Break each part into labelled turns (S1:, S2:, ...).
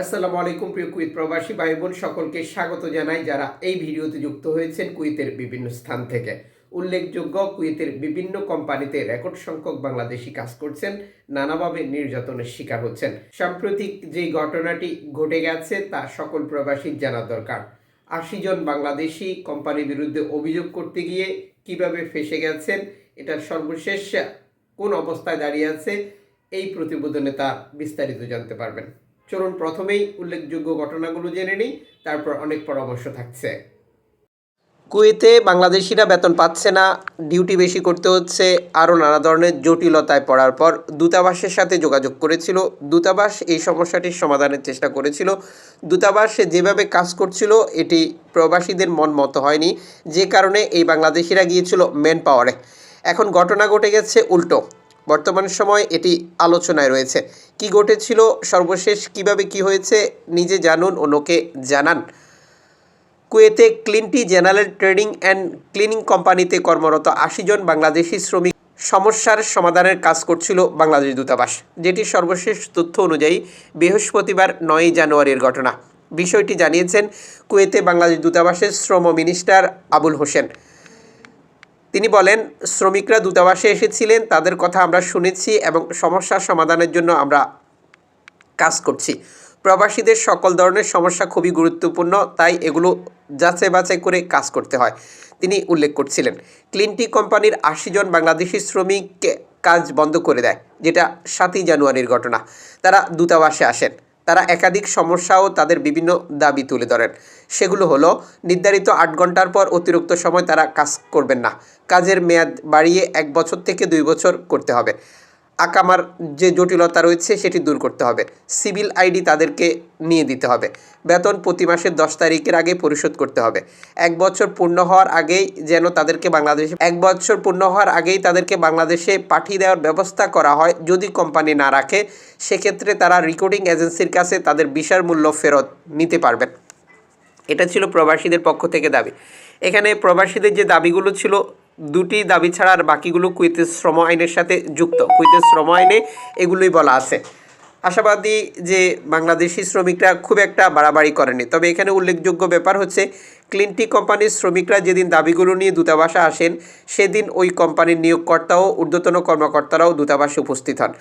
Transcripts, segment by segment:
S1: আসসালামু আলাইকুম, প্রিয় কুইত প্রবাসী ভাই বোন সকলকে স্বাগত জানাই যারা এই ভিডিওতে যুক্ত হয়েছেন কুইতের বিভিন্ন স্থান থেকে। উল্লেখযোগ্য, কুয়েতের বিভিন্ন কোম্পানিতে রেকর্ড সংখ্যক বাংলাদেশি কাজ করছেন, নানাভাবে নির্যাতনের শিকার হচ্ছেন। সাম্প্রতিক যে ঘটনাটি ঘটে গেছে, তা সকল প্রবাসীর জানা দরকার। আশি জন বাংলাদেশি কোম্পানির বিরুদ্ধে অভিযোগ করতে গিয়ে কীভাবে ফেসে গেছেন, এটার সর্বশেষ কোন অবস্থায় দাঁড়িয়ে আছে, এই প্রতিবেদনে তা বিস্তারিত জানতে পারবেন। চলুন প্রথমেই উল্লেখযোগ্য ঘটনাগুলো জেনে নিই, তারপর অনেক পরামর্শ থাকছে। কুয়েতে বাংলাদেশিরা বেতন পাচ্ছে না, ডিউটি বেশি করতে হচ্ছে, আরও নানা ধরনের জটিলতায় পড়ার পর দূতাবাসের সাথে যোগাযোগ করেছিল। দূতাবাস এই সমস্যাটির সমাধানের চেষ্টা করেছিল। দূতাবাস যেভাবে কাজ করছিল, এটি প্রবাসীদের মন মতো হয়নি। যে কারণে এই বাংলাদেশিরা গিয়েছিল ম্যান পাওয়ারে এখন ঘটনা ঘটে গেছে উল্টো। বর্তমান সময় এটি আলোচনায় রয়েছে। কি ঘটেছিল, সর্বশেষ কীভাবে কি হয়েছে, নিজে জানুন, অন্যকে জানান। কুয়েতে ক্লিনটি জেনারেল ট্রেডিং অ্যান্ড ক্লিনিং কোম্পানিতে কর্মরত আশি জন বাংলাদেশি শ্রমিক সমস্যার সমাধানের কাজ করছিল বাংলাদেশ দূতাবাস। যেটি সর্বশেষ তথ্য অনুযায়ী বৃহস্পতিবার নয়ই জানুয়ারির ঘটনা। বিষয়টি জানিয়েছেন কুয়েতে বাংলাদেশ দূতাবাসের শ্রম মিনিস্টার আবুল হোসেন। তিনি বলেন, শ্রমিকরা দূতাবাসে এসেছিলেন, তাদের কথা আমরা শুনেছি এবং সমস্যার সমাধানের জন্য আমরা কাজ করছি। প্রবাসীদের সকল ধরনের সমস্যা খুবই গুরুত্বপূর্ণ, তাই এগুলো যাচাই বাছাই করে কাজ করতে হয়, তিনি উল্লেখ করছিলেন। ক্লিনটি কোম্পানির আশি জন বাংলাদেশি শ্রমিক কাজ বন্ধ করে দেয়, যেটা সাতই জানুয়ারির ঘটনা। তারা দূতাবাসে আসেন। তারা একাধিক সমস্যা ও তাদের বিভিন্ন দাবি তুলে ধরেন। সেগুলো হলো, নির্ধারিত আট ঘণ্টার পর অতিরিক্ত সময় তারা কাজ করবেন না। কাজের মেয়াদ বাড়িয়ে এক বছর থেকে দুই বছর করতে হবে। আকামার যে জটিলতা রয়েছে সেটি দূর করতে হবে। সিভিল আইডি তাদেরকে নিয়ে দিতে হবে। বেতন প্রতি মাসের দশ তারিখের আগে পরিশোধ করতে হবে। এক বছর পূর্ণ হওয়ার আগেই যেন তাদেরকে বাংলাদেশে এক বছর পূর্ণ হওয়ার আগেই তাদেরকে বাংলাদেশে পাঠিয়ে দেওয়ার ব্যবস্থা করা হয় যদি কোম্পানি না রাখে, সেক্ষেত্রে তারা রেকর্ডিং এজেন্সির কাছে তাদের বিশার মূল্য ফেরত নিতে পারবেন। এটা ছিল প্রবাসীদের পক্ষ থেকে দাবি। এখানে প্রবাসীদের যে দাবিগুলো ছিল দুটি দাবি ছাড়া আর বাকিগুলো কুইতের শ্রম আইনের সাথে যুক্ত। কুইতের শ্রম আইনে এগুলোই বলা আছে। আশাবাদী যে বাংলাদেশি শ্রমিকরা খুব একটা বাড়াবাড়ি করেনি। তবে এখানে উল্লেখযোগ্য ব্যাপার হচ্ছে, ক্লিনটি কোম্পানির শ্রমিকরা যেদিন দাবিগুলো নিয়ে দূতাবাসে আসেন, সেদিন ওই কোম্পানির নিয়োগকর্তা ও ঊর্ধ্বতন কর্মকর্তারাও দূতাবাসে উপস্থিত হন।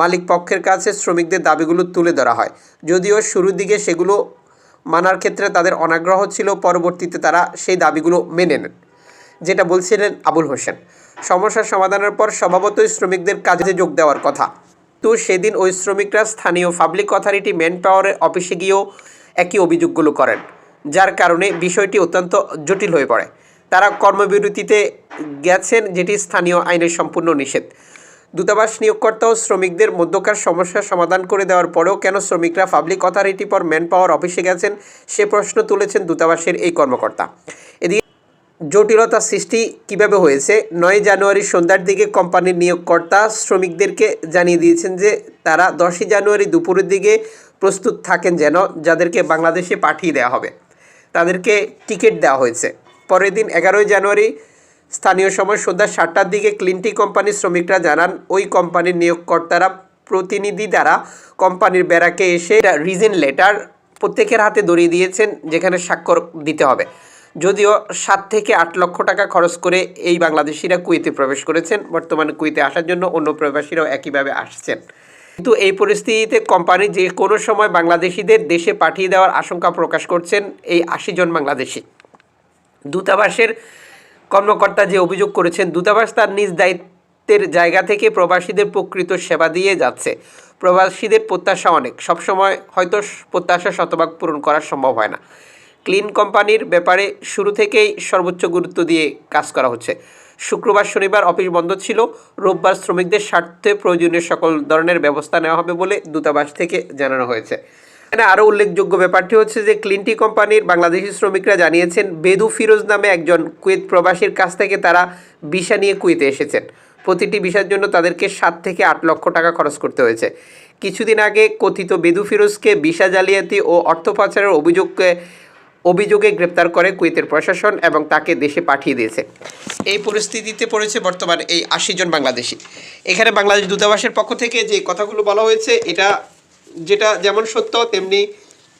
S1: মালিক পক্ষের কাছে শ্রমিকদের দাবিগুলো তুলে ধরা হয়। যদিও শুরুর দিকে সেগুলো মানার ক্ষেত্রে তাদের অনাগ্রহ ছিল, পরবর্তীতে তারা সেই দাবিগুলো মেনে নেন। যেটা বলছিলেন আবুল হোসেন। সমস্যার সমাধানের পর স্বভাবতই শ্রমিকদের কাজে যোগ দেওয়ার কথা। তো সেদিন ওই শ্রমিকরা স্থানীয় পাবলিক অথরিটি ম্যান পাওয়ারের অফিসে গিয়েও একই অভিযোগগুলো করেন, যার কারণে বিষয়টি অত্যন্ত জটিল হয়ে পড়ে। তারা কর্মবিরতিতে গেছেন, যেটি স্থানীয় আইনের সম্পূর্ণ নিষেধ। দূতাবাস নিয়োগকর্তা ও শ্রমিকদের মধ্যকার সমস্যার সমাধান করে দেওয়ার পরেও কেন শ্রমিকরা public authority for manpower অফিসে গেছেন, সে প্রশ্ন তুলেছেন দূতাবাসের এই কর্মকর্তা। জটিলতা সৃষ্টি কীভাবে হয়েছে? নয় জানুয়ারি সন্ধ্যার দিকে কোম্পানির নিয়োগকর্তা শ্রমিকদেরকে জানিয়ে দিয়েছেন যে তারা দশই জানুয়ারি দুপুরের দিকে প্রস্তুত থাকেন যেন যাদেরকে বাংলাদেশে পাঠিয়ে দেওয়া হবে। তাদেরকে টিকিট দেওয়া হয়েছে। পরের দিন এগারোই জানুয়ারি স্থানীয় সময় সন্ধ্যা সাতটার দিকে ক্লিনটি কোম্পানির শ্রমিকরা জানান, ওই কোম্পানির নিয়োগকর্তারা প্রতিনিধি দ্বারা কোম্পানির ব্যারাকে এসে রিজন লেটার প্রত্যেকের হাতে দড়িয়ে দিয়েছেন, যেখানে স্বাক্ষর দিতে হবে। যদিও সাত থেকে আট লক্ষ টাকা খরচ করে এই বাংলাদেশিরা কুয়েতে প্রবেশ করেছেন, বর্তমানে কুয়েতে আসার জন্য অন্য প্রবাসীরাও একইভাবে আসছেন। কিন্তু এই পরিস্থিতিতে কোম্পানি যে কোনো সময় বাংলাদেশিদের দেশে পাঠিয়ে দেওয়ার আশঙ্কা প্রকাশ করছেন এই আশি জন বাংলাদেশি। দূতাবাসের কর্মকর্তা যে অভিযোগ করেছেন, দূতাবাস তার নিজ দায়িত্বের জায়গা থেকে প্রবাসীদের প্রকৃত সেবা দিয়ে যাচ্ছে। প্রবাসীদের প্রত্যাশা অনেক। সবসময় হয়তো প্রত্যাশা শতভাগ পূরণ করা সম্ভব হয় না। ক্লিন কোম্পানির ব্যাপারে শুরু থেকেই সর্বোচ্চ গুরুত্ব দিয়ে কাজ করা হচ্ছে। শুক্রবার শনিবার অফিস বন্ধ ছিল। রোববার শ্রমিকদের স্বার্থে প্রয়োজনীয় সকল ধরনের ব্যবস্থা নেওয়া হবে বলে দূতাবাস থেকে জানানো হয়েছে। এখানে আরও উল্লেখযোগ্য ব্যাপারটি হচ্ছে যে ক্লিনটি কোম্পানির বাংলাদেশি শ্রমিকরা জানিয়েছেন, বেদু ফিরোজ নামে একজন কুয়েত প্রবাসীর কাছ থেকে তারা ভিসা নিয়ে কুয়েতে এসেছেন। প্রতিটি ভিসার জন্য তাদেরকে সাত থেকে আট লক্ষ টাকা খরচ করতে হয়েছে। কিছুদিন আগে কথিত বেদু ফিরোজকে ভিসা জালিয়াতি ও অর্থ পাচারের অভিযোগকে অভিযোগে গ্রেপ্তার করে কুয়েতের প্রশাসন এবং তাকে দেশে পাঠিয়ে দিয়েছে। এই পরিস্থিতিতে পড়েছে বর্তমানে এই আশি জন বাংলাদেশি। এখানে বাংলাদেশ দূতাবাসের পক্ষ থেকে যে কথাগুলো বলা হয়েছে, এটা যেটা যেমন সত্য, তেমনি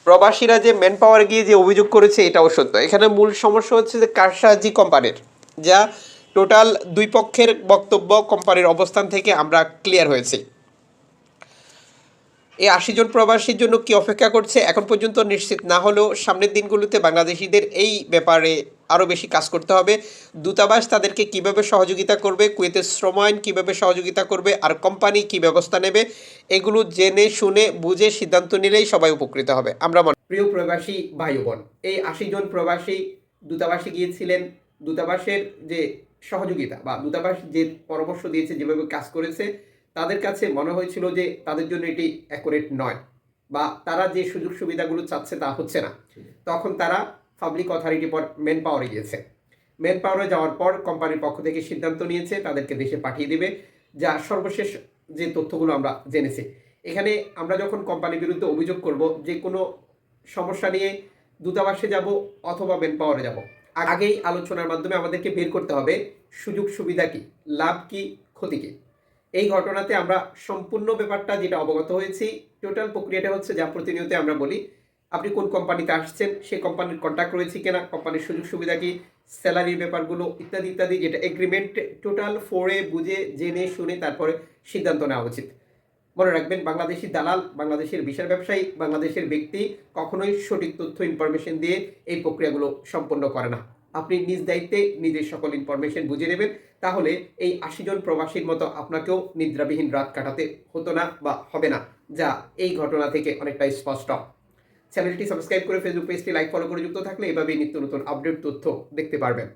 S1: প্রবাসীরা যে ম্যান পাওয়ার গিয়ে যে অভিযোগ করেছে, এটাও সত্য। এখানে মূল সমস্যা হচ্ছে যে কারসাজি কোম্পানির, যা টোটাল দুই পক্ষের বক্তব্য কোম্পানির অবস্থান থেকে আমরা ক্লিয়ার হয়েছি। এই আশি জন প্রবাসীর জন্য কি অপেক্ষা করছে? এখন পর্যন্ত নিশ্চিত না হলেও সামনের দিনগুলোতে বাংলাদেশিদের এই ব্যাপারে আরও বেশি কাজ করতে হবে। দূতাবাস তাদেরকে কীভাবে সহযোগিতা করবে? কুয়েতের শ্রম আইন কীভাবে সহযোগিতা করবে? আর কোম্পানি কী ব্যবস্থা নেবে? এগুলো জেনে, শুনে, বুঝে সিদ্ধান্ত নিলেই সবাই উপকৃত হবে। আমরা মনে প্রিয় প্রবাসী ভাই বোন, এই আশি জন প্রবাসী দূতাবাসে গিয়েছিলেন। দূতাবাসের যে সহযোগিতা বা দূতাবাস যে পরামর্শ দিয়েছে, যেভাবে কাজ করেছে তাদের কাছে মনে হয়েছিল যে তাদের জন্য এটি অ্যাকুরেট নয় বা তারা যে সুযোগ সুবিধাগুলো চাচ্ছে তা হচ্ছে না। তখন তারা পাবলিক অথরিটি পর মেন পাওয়ারে গিয়েছে। মেন পাওয়ারে যাওয়ার পর কোম্পানির পক্ষ থেকে সিদ্ধান্ত নিয়েছে, তাদেরকে দেশে পাঠিয়ে দেবে, যা সর্বশেষ যে তথ্যগুলো আমরা জেনেছি। এখানে আমরা যখন কোম্পানির বিরুদ্ধে অভিযোগ করব যে কোনো সমস্যা নিয়ে দূতাবাসে যাব অথবা মেন পাওয়ারে যাব, আগেই আলোচনার মাধ্যমে আমাদেরকে বের করতে হবে সুযোগ সুবিধা কি, লাভ কি, ক্ষতি কি। এই ঘটনাতে আমরা সম্পূর্ণ ব্যাপারটা যেটা অবগত হয়েছি টোটাল প্রক্রিয়াটা হচ্ছে যা প্রতিনিয়ত আমরা বলি, আপনি কোন কোম্পানিতে আসছেন, সেই কোম্পানির কন্ট্যাক্ট রয়েছে কিনা কোম্পানির সুযোগ সুবিধা কি স্যালারির ব্যাপারগুলো ইত্যাদি ইত্যাদি, যেটা এগ্রিমেন্ট টোটাল ফোরে বুঝে, জেনে, শুনে, তারপরে সিদ্ধান্ত নেওয়া উচিত। মনে রাখবেন, বাংলাদেশি দালাল, বাংলাদেশের বিশাল ব্যবসায়ী, বাংলাদেশের ব্যক্তি কখনোই সঠিক তথ্য ইনফরমেশন দিয়ে এই প্রক্রিয়াগুলো সম্পন্ন করে না। আপনি নিজ দায়িত্বে নিজের সকল ইনফরমেশন বুঝে নেবেন তাহলে এই আশি জন প্রবাসীর মতো আপনাকেও নিদ্রাবিহীন রাত কাটাতে হতো না বা হবে না, যা এই ঘটনা থেকে অনেকটাই স্পষ্ট। চ্যানেলটি সাবস্ক্রাইব করে ফেসবুক পেজটি লাইক ফলো করে যুক্ত থাকলে এভাবেই নিত্য নতুন আপডেট তথ্য দেখতে পারবেন।